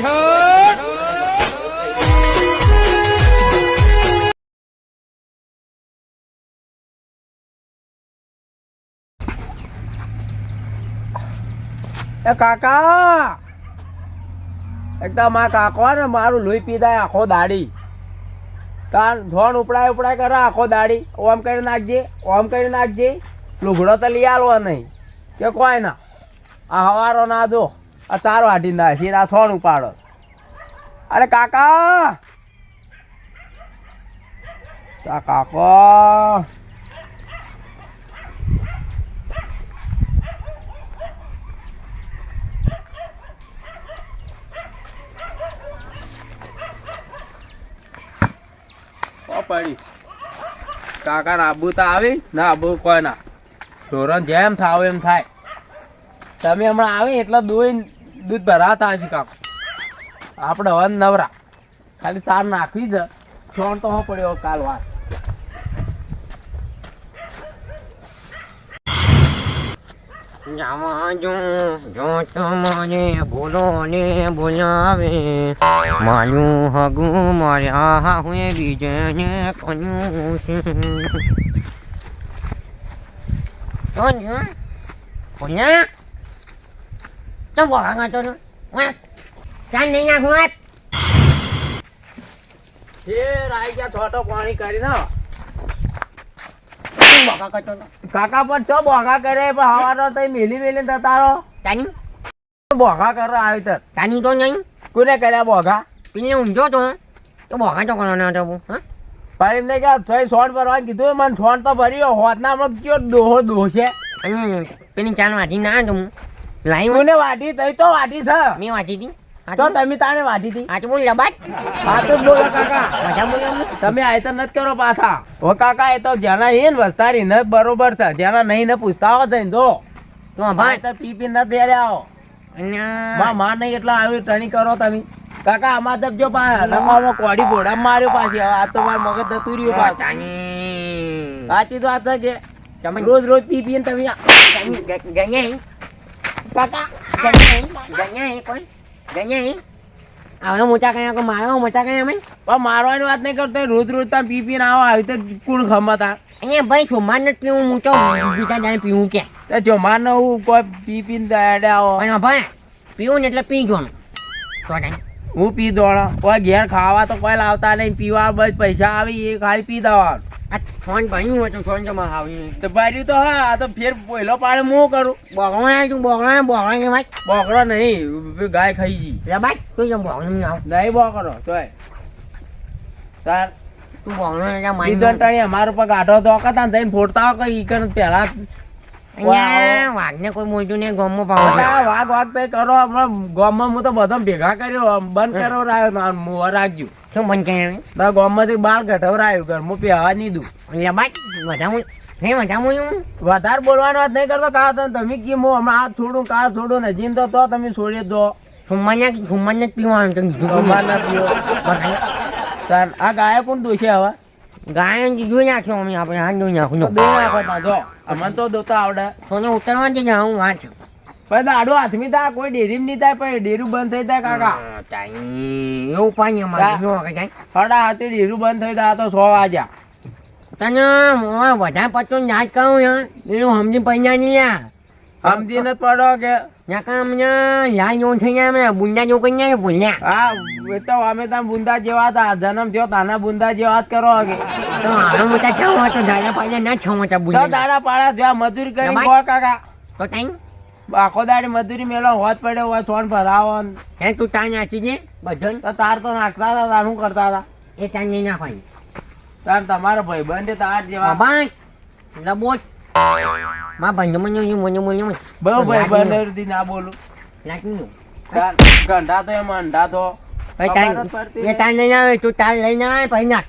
એ કાકા! એકદમ આ કાકો ને મારું લોહી પીધાય આખો દાડી. તાર ધોણ ઉપડાય ઉપડાય કરે આખો દાડી. ઓમ કરી નાખજે, ઓમ કરી નાખજે. લુગડો તો લઈ આલવો નહીં. કે કોઈ ના આ હવારો ના દો આ ચાર વાટી ના આ થોણ ઉપાડો. અરે કાકા! તા કાકો! પડી. કાકા ના આબુ તો આવી? ના આબુ કોઈ ના. ધોરણ જેમ થાવ એમ થાય. તમે હમણાં આવી એટલે દૂધ દૂધ ભરાતા હશે કાકો. આપણે હવે નવરા. ખાલી તાર નાખવી જ. છોણ તો હો પડ્યો કાલ વાત જાવા જો માર્યા હું બીજે ને બોલાવે મારું હગું માર્યા હું બીજે ને કન્યું છે કોન્યું કોન્યા તો બોલા તો ને વાહ ચાલ નહીં નાખું આપ ગયા છોટો પાણી કરી ના તું બોકા કરતો ને કાકા પણ ચો બોગા કરે પણ હવારો તો મેલી મેલી થતા રહો તાની બોગા કરો આવી તર તાની તો નહીં કોને કર્યા બોગા પીને ઊંઝો તો તો બોકા તો કરવાનો હતો હા પણ એમને કે થઈ સોન ભરવાનું કીધું મને સોન તો ભર્યો હોત ના હમણાં કયો દોહો દોહ છે અને પેલી ચાલ વાટી ના તો હું લાઈ કોને વાટી તઈ તો વાટી છે. મેં વાટી હતી તો તમે તાને વાટી હતી આજ બોલ લબાટ હા તો બોલો કાકા. મજા બોલ્યો તમે આય તો નથી કરો પાછા. ઓ કાકા એ તો જેના હે ને વસ્તારી ન બરોબર છે. જેના નહીં ને પૂછતા હો તઈ જો તો ભાઈ. તો પી પી ન દેડ્યા માં માં નહીં એટલા આવી ટણી કરો તમે. કાકા આમાં તો જો પા રમામાં કોડી ભોડા માર્યો પાછી. આ તો માર મગજ જતું રહ્યું પાછું. સાચી તો આ કે તમે રોજ રોજ પી પી ને તમે કાકા. કોઈ. ગઈ નહીં. મોટા કયા મારો મોટા કયા અમે પણ મારવાની વાત નહીં કરતો રોજ રોજ તમે પી પીને આવો આવી તો કુણ ખમતા અહીંયા ભાઈ ચોમાર ને પીવું હું બીજા દાડે પીવું કે તે જો ને હું કોઈ પી પીને દાડે આવો પણ ભાઈ પીવું ને એટલે પી જોવાનું હું પી દોડો કોઈ ઘેર ખાવા તો કોઈ લાવતા નહીં પીવા બસ પૈસા આવી એ ખાલી પી દેવાનું ફોન ભાઈ હોય તો ફોન જમા આવી તો ભર્યું તો હા આ તો ફેર પહેલો પાડે મો કરું. બોગણો તું બોગણો ને કે ભાઈ. બોકડો નહીં ગાય ખાઈ જી ભાઈ તું જેમ બોગણો ને આવ. નહીં તોય. તાર. તું બોગણો મારી બીજો ટાણી અમારો પગ આઢો તો કતા જઈને ફોડતા હો ઈ પેલા અહીંયા વાઘને કોઈ મોટું નહીં ગમો પાવ વાઘ વાઘ તો કરો હમણાં ગામમાં હું તો બધા ભેગા કર્યો બંધ કરાવરાયો ના મુવા રાખજો શું બંધ કર્યા ના ગામમાંથી બાળ કઢવરાયું ઘર હું પહેવા નહીં દઉં. વધારે હે વધારે બોલવાનો વાત નહીં કરતો કા તો તમે કી હું હમણાં આ છોડું કા છોડું ને જીમ તો તો તમે છોડી દો. સુમન્યા સુમન્યા પીવાનું તો ના પીવો આ ગાય કોણ દોષી હવે ગાય જોઈ નાખ્યો અમે આપણે હાથ જોઈ નાખું તો દોઈ નાખો તા અમને તો દોતા આવડે. સોને ઉતરવા જ હું વાત પણ દાડો હાથમી થાય કોઈ ડેરી નહીં થાય પણ ડેરું બંધ થઈ થાય કાકા. એવું પાણી અમારે જો કે જાય. સાડા હાથે ડેરું બંધ થઈ થાય તો સો વાગ્યા. તને વધારે પચો પતો યાદ કહું એનું સમજી પૈસા નહીં યાર. સમજી નથી પડો કે બુંદા જેવું હતા જન્મ થયો તાના બુંદા જેવા કરો દાડા પાડા થયા મજૂરી કરી. કાકા તો ટાઈમ આખો દાડી મજૂરી મેલો હોત પડ્યો હોય સોન ભરાવો. હે તું તા નાચી દે બધો તો તાર તો નાખતા હતા તાર શું કરતા હતા એ તા નહીં નાખવાની તાર તમારો ભાઈ બંધ તાર જેવા બાબા લબોટ માં બંધ મને મને મને મને ભાઈ બંધ ના બોલું લાગી તાર ગંઢા તો એમ અંડા તો ભાઈ તાર એ તાર નહીં આવે તું તાર લઈને આવે પછી નાખ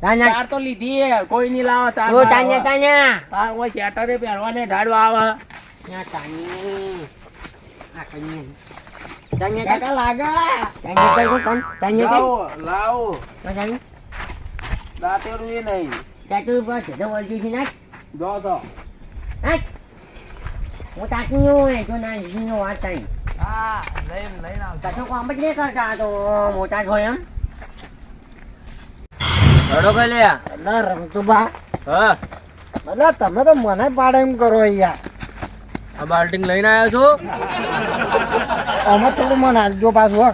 તાર તો લીધી હે, કોઈ નહીં લાવો તાર તું તાર ને. તાર ને તાર કોઈ શેટરે પહેરવાને ઢાળવા આવે ના તાર ને આ કઈ તાર ને તાર કાકા લાગે તાર ને તાર તાર તાર ને તાર લાવો લાવો તો તાર ને એ નહીં બસ તો વળગી છે નાખ જો તો હું જો ના લઈને લઈને આવતા કશું કામ જ નહીં કરતા તો મોટા છો એમ રડો કઈ લે ના રમતું બા હા એટલે તમે તો મને પાડે એમ કરો યાર આ બાલ્ટિંગ લઈને આવ્યો છો અમે થોડું મને આપજો પાછું હો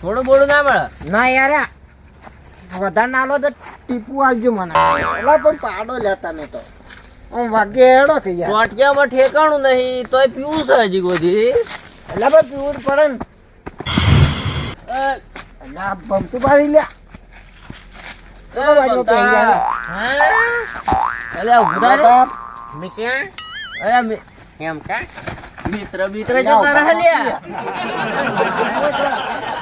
થોડું બોડું ના મળે ના યાર આ વધારે ના લો તો ટીપું આપજો મને એટલે પણ પાડો લે તમે તો આમ વાગે હેડો કે યાર. ટોટિયામાં ઠેકાણું નહીં તોય પીવું છે હજી ગોધી. એટલે પણ પીવું પડે ને. ના ભમતું પાડી લે મિત્ર? મિત્ર જો કરે હે લ્યા.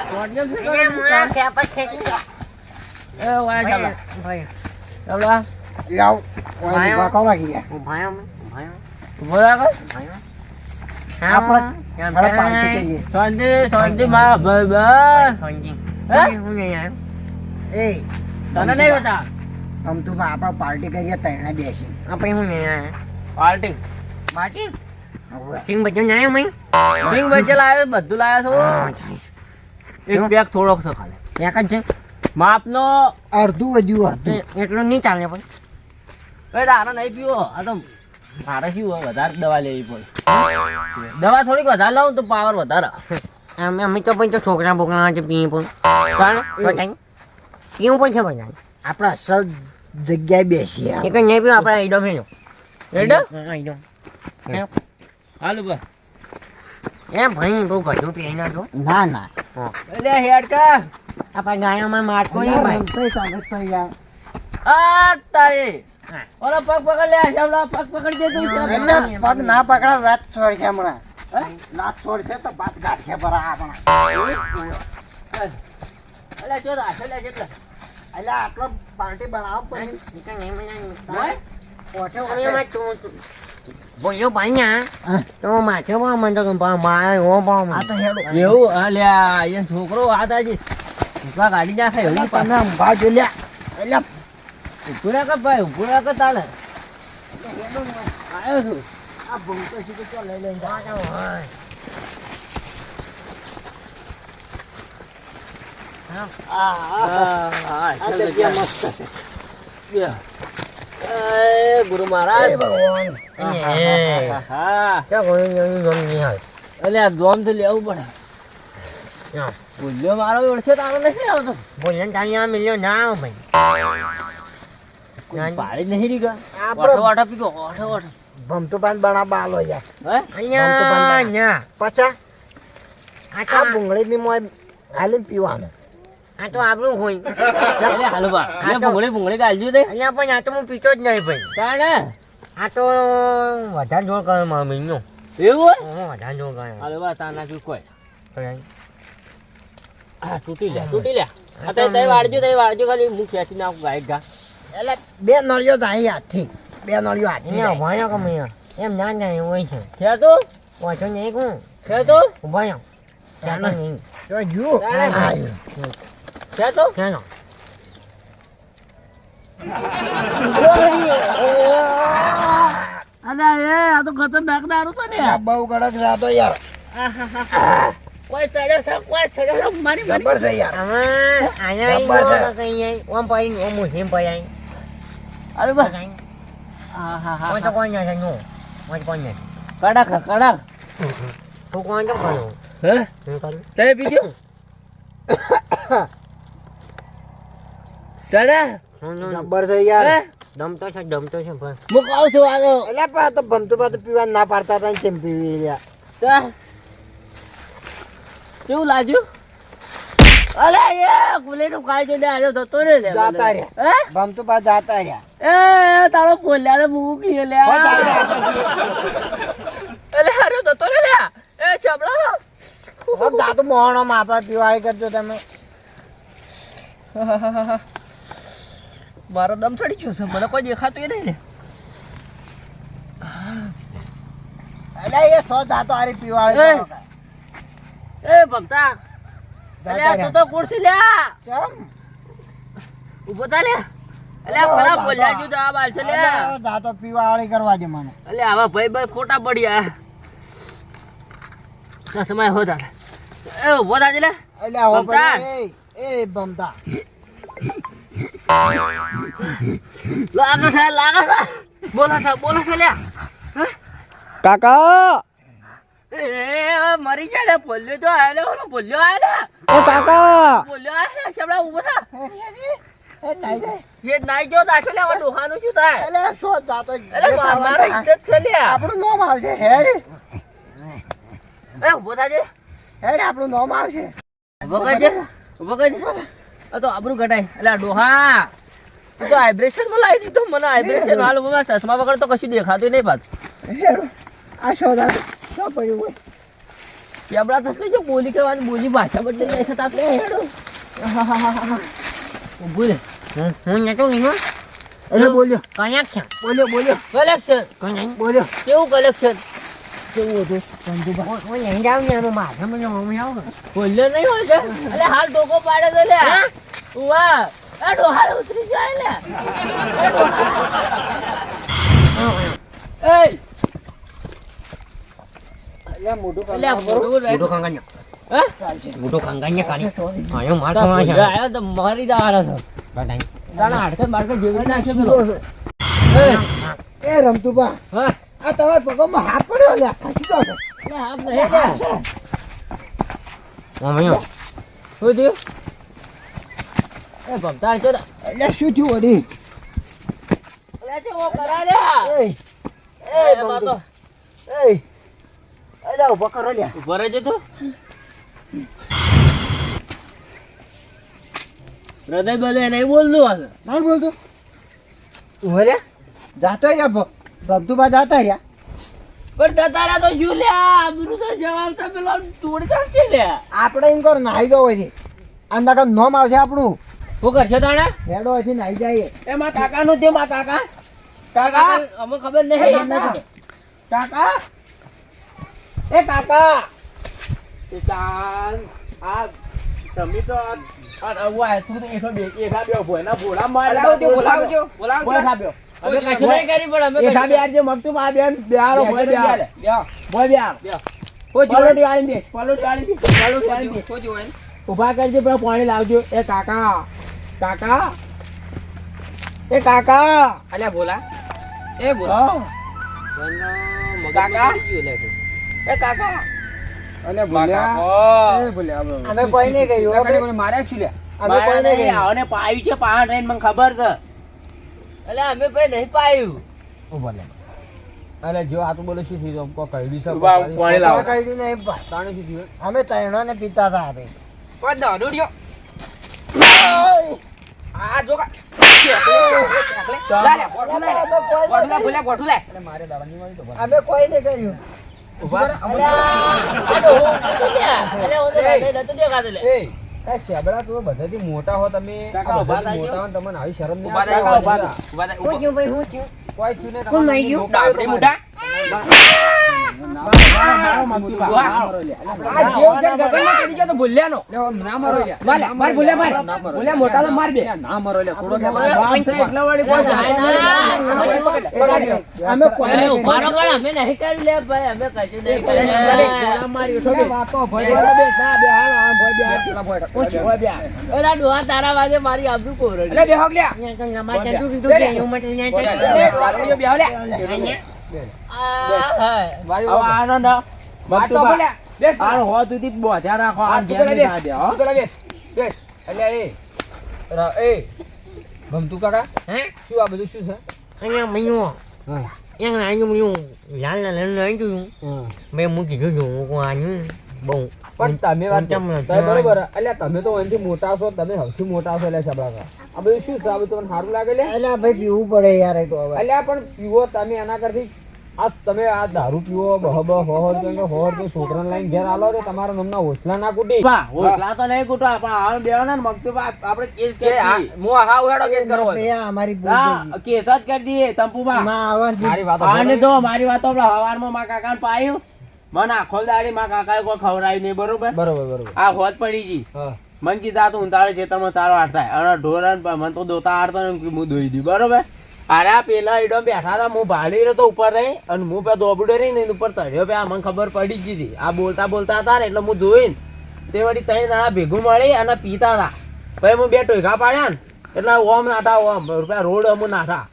ટોટિયામાં ઠેકાણું શું કરે? એ વાય ચાલો ભાઈ. ચાલો લાવ આપણે પાર્ટી કરીએ. તને પાર્ટી બેસી આપણે હું પાર્ટી હવે સિંગ બચ્ચો આવ્યો મય? સિંગ બચ્ચે લાયો બધું લાયો છો? એક બેગ થોડોક છે ખાલી. એક જ છે? માપનો અડધું વધ્યું અડધું. એટલું નહીં ચાલે પણ. એ તારે નહીં પીવો. આ તો મારે શું હોય વધારે દવા લેવી પડે. દવા થોડીક વધારે લાવું તો પાવર વધારે અમે અમે તો પણ તો છોકરા બોકરા છે પીએ પણ. બધાય. પીવું પણ છે બધા આપણે અસલ જગ્યાએ બેસીએ એક નહીં પીવું આપણે એડો આઈડો હાલ ઉપર એ ભાઈ બહુ ગજુ પી નાખો ના ના. એટલે હેડ આપણા ગાયોમાં માટકો નહીં ભાઈ. કઈ તો યાર. આ તારે. ઓલો પગ પકડ લે શામળા પગ પકડ દે તું એટલે પગ ના પકડા રાત છોડ છે હમણાં? રાત છોડ છે તો બાત ગાંઠે પર આપણા અલે જો લે જેટલા આટલો પાર્ટી બનાવો પછી. નહીં તું- તું- બોલ્યો ભાઈ તો માથે બહુ મને તો બા- મારે એવો ભાવ આ તો હેડો. એવું? હા લે છોકરો આ તાજી ગાડી નાખે એવું લ્યા. એટલે ઉભું રાખ ભાઈ ઉભું રાખ તાલે આવ્યો છું. આ ભૂમતો સીધું તો લઈ લઈને ગુરુ મહારાજ. લેવું પડે. બોલ્યો ભૂલ્યો મારો ઓળખ્યો તારો નથી આવતો. બોલ્યો ના ભાઈ. પાડી નહીં રીગા આપણો ઓઠો પીગો પીકો ઓઠો ભમતો પાન બનાવવા બાલો યાર. હે? અહીંયા અહીંયા. પાછા. આ ભૂંગળી ની મોય હાલી પીવાનું. આ તો આપણું હોય. આ તો- ભૂંગળી ભૂંગળી કાઢજો તે. અહીંયા પણ આ તો હું પીતો જ નહીં ભાઈ. તાણે આ તો વધારે જોર કરે મારો મહિનો એવું હું વધારે જોર કરે. હાલો બા તાર કોઈ. હા તૂટી લે તૂટી લે આ તઈ તઈ વાળજો તઈ વાળજો ખાલી. હું ખેંચી નાખું ગાયક ગા એટલે બે નળિયો તો અહીંયા હાથથી. બે નળિયો હાથથી અહીંયા ભણ્યો કે અહીંયા. એમ ના ના એવું હોય છે. ખેતો ઓછો નહીં કોણ ખેતો ઊભા રહ્યો. ચાલો નહીં. તો જુઓ. ખેતો ચાલો. અરે એ આ તો ખતરનાક દારૂ તો ને. આ બહુ કડક છે તો યાર. કોઈ ચડે છે કોઈ ચડે છે મારી મારી. જબર છે યાર. અહીંયા છે. ઓમ પાઈ ઓમ પાઈ અરે બસ હા હા કોઈ તો હા કોઈ નો કોઈ કોણ નથી કડક કડક તું કોણ તો કરું હે હું તે બીજો હું હું- છે યાર હે તો છે દમ તો છે પણ મુક આવ છું આ તો એટલે પણ તો ભમતું પાતું પીવા ના પાડતા હતા ને કેમ પીવી રહ્યા તા. કેવું લાગ્યું અલે એ કાઈ કાઢી દે આજો થતો રે જાતા રે. હે? તો પાત જાતા રે એ તારો બોલ્યા લે લે હો, જાતા રહ્યા. અલે હારો થતો રે લે. એ છબડા હો, જાતું મોણો માપા પીવાળી કરજો તમે. મારો દમ ચડી ગયો છે મને કોઈ દેખાતું નહીં ને અલે એ સો જાતો હારી પીવાળી એ. કરો કાંઈ. એ ભક્તા અલે જાતા તું તો કુર્સી લે. કેમ? ઊભો થા લે. અલે અલે, ખરા બોલ્યા જો આ બાલ છે લે. અલે, જાતો પીવાળી કરવા દે મને. અલે આવા ભાઈ ભાઈ ખોટા પડ્યા. ચશ્મા હો દાદા એ ઊભો લે. બમતા. એ એ બમતા. લાગે છે લાગે છે બોલો લે. કાકા! એ મરી જાય લે બોલ્યો તો આયલો ઓલો બોલ્યો આયલે ઓ કાકા! બોલ્યો આયલે શબડા ઊભો થા. એ નાઈ જાય. એ નાઈ ગયો તાશે લે ડોહાનું શું થાય? એટલે શું જાતો એટલે મા- ઇજ્જત છે લે. આપણું નામ આવશે હેડ. એ ઊભો થાજે હેડ આપણું નામ આવશે. ઊભો કરજે ઊભો કરજે આ તો આબરૂ ઘટાય એટલે ડોહા. તું તો વાઇબ્રેશનમાં દીધું મને વાઇબ્રેશન હાલ ચશ્મા વગર તો કશું દેખાતું નહીં પાછું. આ શો જાતો શું પડ્યું હોય કેબડા થશે જો બોલી કહેવાની બોલી ભાષા બદલી જાય છે તાત રે. હું હું નતો નહીં અરે બોલ્યો. કનેક્શન બોલ્યો બોલ્યો. કલેક્શન બોલ્યો. કેવું કલેક્શન કેવું હતું? હું લઈ જાવ ને એનો માથા મને મમ્મી આવો બોલ્યો નહીં હોય છે એટલે હાલ ડોકો પાડે તો લે. વાહ આ ડોહાલ ઉતરી જાય લે એ મોટું એટલે કરવા મોટું બરોબર? હા? મોટું ખાંગાnya kali ayo આયો તો મારી દાવાનો છો બધાય. હાડકે બાડકે જેવી નાખે પેલો એ એ હા? આ તમારા પગમાં હાથ પડ્યો લે ખસી ગયો લે હાથ નહીં લે. મમ્મી શું થયું? એ ભમતા છો એટલે શું થયું વળી? અલે તે ઓ કરા લે. એ એ એ એ. અરે ઊભો કરો લ્યા. ઊભો રહેજો તો. હૃદય બધે નહીં બોલતું હશે નહીં બોલતો. ઊભો લે જાતો રહ્યા ગમતુભા જાતા રહ્યા પણ તારા તો શું લે આબરૂ તો જવાબ તો પેલો તોડી કાઢશે લે આપણે એમ કર નાહી ગયો હોય છે અંદર કામ નોમ આવશે આપણું. શું કરશે તાણે? હેડો છે નાહી જાય. એ માં કાકા નું તે માં કાકા. કાકા અમે ખબર નહીં. કાકા? એ કાકા! એ આ તમે તો આ અવા તું તો એસો બે એકા બે ભોયના ભોળા માર અલા, બોલાવજો, બોલાવજો. અમે કશું નહીં કરી પણ અમે એકા બે આજે મગતું આ બેન બેહારો ભોય બેહાર ભોય બેહાર પલોટી વાળી બે પલોટી વાળી બે પલોટી વાળી બે ઊભા કરજો પેલા પાણી લાવજો. એ કાકા. કાકા. એ કાકા. અલ્યા બોલા. એ હા. કાકા? એ કાકા. અને કાકા અમે કોઈ નહીં કહ્યું આપણે માર્યા છું અમે કોઈ નહીં કહ્યું. આવને પાયું છે પાણ રહીને મને ખબર છે. એટલે અમે ભાઈ નહીં પાયું. અરે જો આ તો બોલે શું થયું? કોઈ કહી દીધું ઊભા, પાણી લાવો. કહી કહ્યું નહીં પાણી શું થયું? અમે તૈણો ને પીતા હતા આપણે પણ દારૂ રહ્યો આ જો કા અમે કોઈ નહીં કર્યું. એ શેબડા તો બધાથી મોટા હો તમે. મોટા હો તમને આવી શરમ નહીં થયું ભાઈ થયું થયું કોણ ગયું? મોટા ના મારો મોટા બે. ના એટલા. અમે કોઈ ઉભારો પણ અમે નહીં કર્યું લે ભાઈ અમે કશું નહીં ભોળા કર્યું. મારી ઉઠો બે બે. વાતો ભાઈ બે, ના, બે, હાલો, આમ ભોય બે, હાલો. ભાઈ ઓછું, ભોય બે, ઓલા ડોહા તારા વાગે મારી આબરૂ કોરડી. એટલે બેહો લ્યા. એ, વાઘડીઓ બેહો લે. આ, હા. વાળી હવે આનો ના વાત તો મગતું બોલ્યા. બેસ. આનો હો સુધી બોધ્યા રાખો આ આમ તું ઘેર પેલા નહીં બેસ. થવા દે, હો. પેલા બેસ. બેસ. એટલે એ રા- એ ભમતું કાકા હે? શું આ બધું શું છે અહીંયા મૈયો. હા અહીંયા આયું મૈયો. લાલ લાલ લાલ લાલ જોયું. હા. મેં મૂકી જોયું હું આયું બહુ પણ તમે વાત બરોબર એટલે તમે તો અહીંથી મોટા છો તમે સૌથી મોટા છો એટલે સબળા આ બધું શું બધું તમને સારું લાગે એટલે ભાઈ પીવું પડે યાર તો હવે અલ્યા પણ પીવો તમે એના કરતી આ તમે આ દારૂ પીવો બહ બહ હોહર કે હોર કે છોકરાને લઈને ઘેર આલો રે તમારા નામના હોસલા ના કુટી. બા, હોટલા તો નહીં કૂટવા, પણ આનો બેવાનો ને મગતું બા, આપણે કેસ કે દઈએ. હા ઉહેડો કેસ કરો બે અમારી હા, કેસ જ કરી દઈએ તંપુબા. ગઈ. ના આવા મારી વાત આને તો મારી વાત આપણે હવારમાં મારા કાકાને પાયું. મને આખો દાડી મારા કાકાએ કોઈ ખવડાવ્યું નહીં બરોબર? બરોબર બરોબર. આ હોત પડી ગઈ. હા. મન કીધા તો ઉંતાળે ખેતરમાં તારો હાથ થાય. અને ઢોર મન તો દોતા આડતો હું દોઈ દી બરોબર? અરે આ પેલા એડો બેઠા હતા હું ભાળી રહ્યો તો ઉપર રહી અને હું પે દોબડ્યો રહી ને ઉપર ચડ્યો પે મને ખબર પડી જ હતી. આ બોલતા બોલતા હતા ને એટલે હું જોઈને તે વળી ત્રણ દાણા ભેગું મળી અને પીતા હતા. પછી હું બે ટોયકા પાડ્યા ને એટલે ઓમ નાઠા ઓમ રૂપિયા રોડ અમુ નાઠા.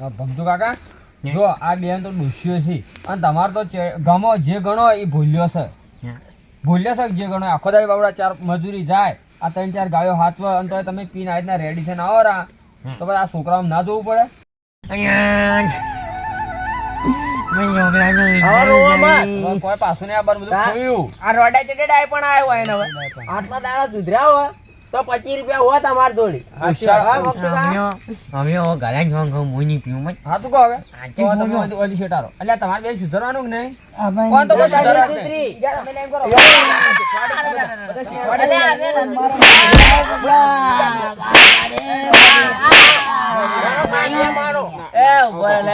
ભમતુ કાકા જો આ બેન તો ડૂસ્યો છે. અને તમારે તો ચે- ગમો જે ગણો એ ભૂલ્યો છે. ભૂલ્યો છે જે ગણો? આખો દાડી બાબડા ચાર મજૂરી જાય આ ત્રણ ચાર ગાયો હાથવા અને તમે પીને આ રીતના રેડી ને આવો રા. તો પછી આ છોકરાઓ ના જોવું પડે કોઈ પાછું નહીં આ બધું ખોયું આ રોડા ચટેડાય પણ આવ્યો હોય ને હવે આટલા દાડા સુધર્યા હોય તો પચીસ રૂપિયા હોય તમારી જોડી અમે વાંગો મુની પીવું મત હા તું કહો હવે ઓલી શેટારો એટલે તમારે બે સુધરવાનું કે નહીં કોણ તો સુધારવા જ સુધરી. નહીં. ઊભા થઈને જોવા લાગે ને બૈરા. ફોન માર્યો અલા, ભાઈબંધ જોને આવો આવજો મત લમણો કરી. ભાઈબંધ વાળી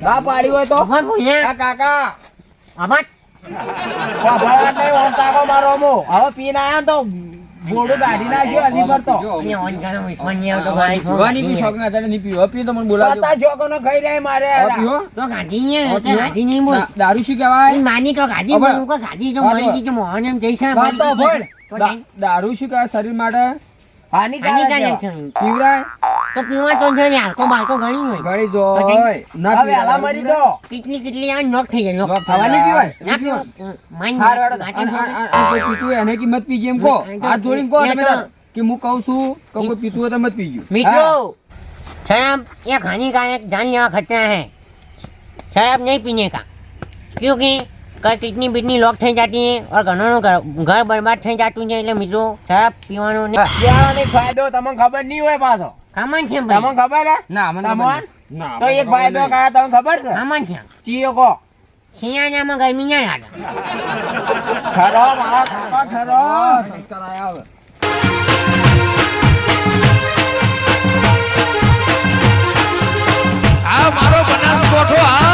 ના પાડી હોય તો કાકા હવે પીને આયા તો ગોળું નાખ્યો પર તો ઓન ગાડી બી શોખ ના થાય, પીવો. પીવો તો મને બોલાવજો. પતા જોકોનો ખાઈ લે મારે પીવો? તો ગાડી નહીં હવે ગાડી નહીં બોલ દારૂ શું કહેવાય માની તો ગાડી. બોલું કે ગાડી તો. ગઈ મોહન એમ જઈ છે વાત તો ભોળ. તો દા- જઈ. દારૂ શું કહેવાય શરીર માટે હાનિકારક હાનિકારક કહેવાય. છે. પીવરાય તો પીવા તો છે હાલકો બાલકો ઘણી હોય ગળી જોય. ના હવે હાલા પીવાય. મરી દો કેટલી કેટલી આ નોક થઈ જાય નોક લોક થવા નહીં પીવાય. ના પીવો માઇન હાર વાળો. અને આ- આ- આ કોઈ પીતું હોય એને કિંમત પીજે એમ કહો હાથ જોડીને કહો તમે તાર. કે હું કહું છું કે કોઈ પીતું હોય તો મત પીજો મિત્રો शराब एक हानिकारक जानलेवा खतरा है शराब नहीं पीने का क्योंकि કઈ કિડની બીડની લોક થઈ જતી છે ઓર ઘરનું ઘર બરબાદ થઈ જતું છે એટલે મિત્રો શરાબ પીવાનો ને પીવાનો ફાયદો તમને ખબર નહીં હોય પાછો. ખમન છે તમને ખબર હે? ના મને તમને? તો એક ફાયદો કયા તમને ખબર છે? ખમન છે. ચીયો કો શિયાળામાં ગરમી ના લાગે. ખરો મારા કાકા ખરો. કરાયા હવે. આ મારો બનાસકોઠો આ